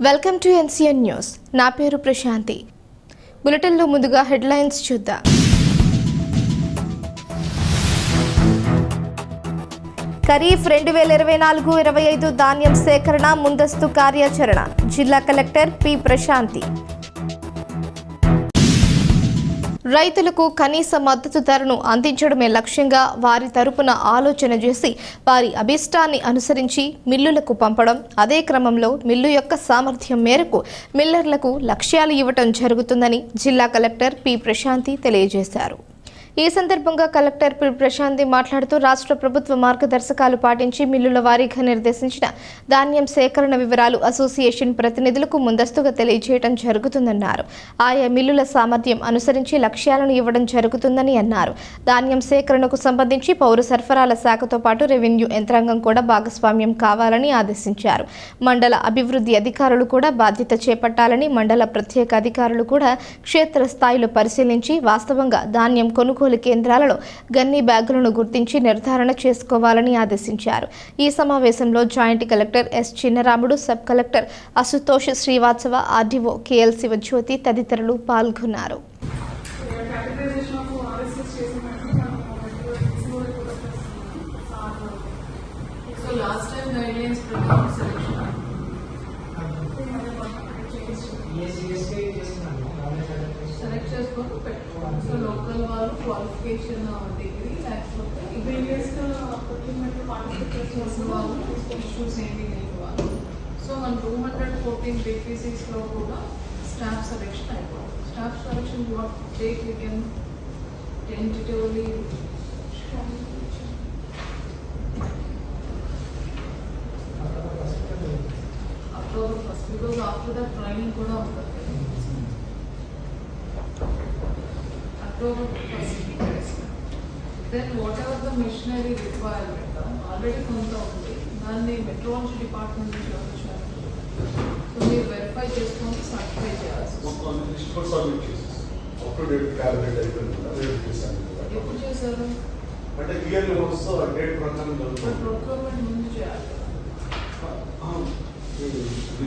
Welcome to NCN news. నా పేరు ప్రశాంతి. బులెటిన్లో ముందుగా హెడ్లైన్స్ చూద్దాం. ఖరీఫ్ రెండు వేల ఇరవై నాలుగు ఇరవై ఐదు ధాన్యం సేకరణ ముందస్తు కార్యాచరణ. జిల్లా కలెక్టర్ పి ప్రశాంతి. రైతులకు కనీస మద్దతు ధరను అందించడమే లక్ష్యంగా వారి తరపున ఆలోచన చేసి వారి అభిష్టాన్ని అనుసరించి మిల్లులకు పంపడం. అదే క్రమంలో మిల్లు యొక్క సామర్థ్యం మేరకు మిల్లర్లకు లక్ష్యాలు ఇవ్వటం జరుగుతుందని జిల్లా కలెక్టర్ పి. ప్రశాంతి తెలియజేశారు. ఈ సందర్భంగా కలెక్టర్ పి. ప్రశాంతి మాట్లాడుతూ రాష్ట్ర ప్రభుత్వ మార్గదర్శకాలు పాటించి మిల్లుల వారీగా నిర్దేశించిన ధాన్యం సేకరణ వివరాలు అసోసియేషన్ ప్రతినిధులకు ముందస్తుగా తెలియజేయడం జరుగుతుందన్నారు. ఆయా మిల్లుల సామర్థ్యం అనుసరించి లక్ష్యాలను ఇవ్వడం జరుగుతుందని అన్నారు. ధాన్యం సేకరణకు సంబంధించి పౌర సరఫరాల శాఖతో పాటు రెవెన్యూ యంత్రాంగం కూడా భాగస్వామ్యం కావాలని ఆదేశించారు. మండల అభివృద్ధి అధికారులు కూడా బాధ్యత చేపట్టాలని మండల ప్రత్యేక అధికారులు కూడా క్షేత్రస్థాయిలో పరిశీలించి వాస్తవంగా ధాన్యం కొనుగోలు కేంద్రాలలో గన్ని బ్యాగులను గుర్తించి నిర్ధారణ చేసుకోవాలని ఆదేశించారు ఈ సమావేశంలో joint collector S Chinnaramudu sub collector Ashutosh Srivastava RDO KL Sivajyothi తదితరులు పాల్గొన్నారు. Select చేసుకొని పెట్టుకోవాలి. So local వాళ్ళు qualification degree లేకపోతే ప్రీవియస్ ప్రొక్యూర్మెంట్ పార్టిసిపేట్ చేసిన చేసిన వాళ్ళు వాళ్ళు issues ఏమీ లేని వాళ్ళు. సో మన టూ హండ్రెడ్ ఫోర్టీన్ బీపీసీస్ లో కూడా స్టాఫ్ సెలెక్షన్ అయిపోయింది staff selection what date you can tentatively October first because after that training కూడా ఉంటుంది October first then whatever the machinery requirement already కొంత ఉంది దాన్ని మెట్రాలజీ డిపార్ట్మెంట్ నుంచి వచ్చారు సో మీరు వెరిఫై చేసుకొని సర్టిఫై చేయాల్సి ఎప్పుడు చేశారు అంటే ఇయర్లీ వన్స్ డేట్ ప్రకారం ప్రొక్యూర్మెంట్ ముందు చేయాలి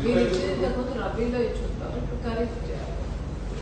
మీరు లేకపోతే రబీలో ఇచ్చి ఉంటారు ఇప్పుడు ఖరీఫ్ చేయాలి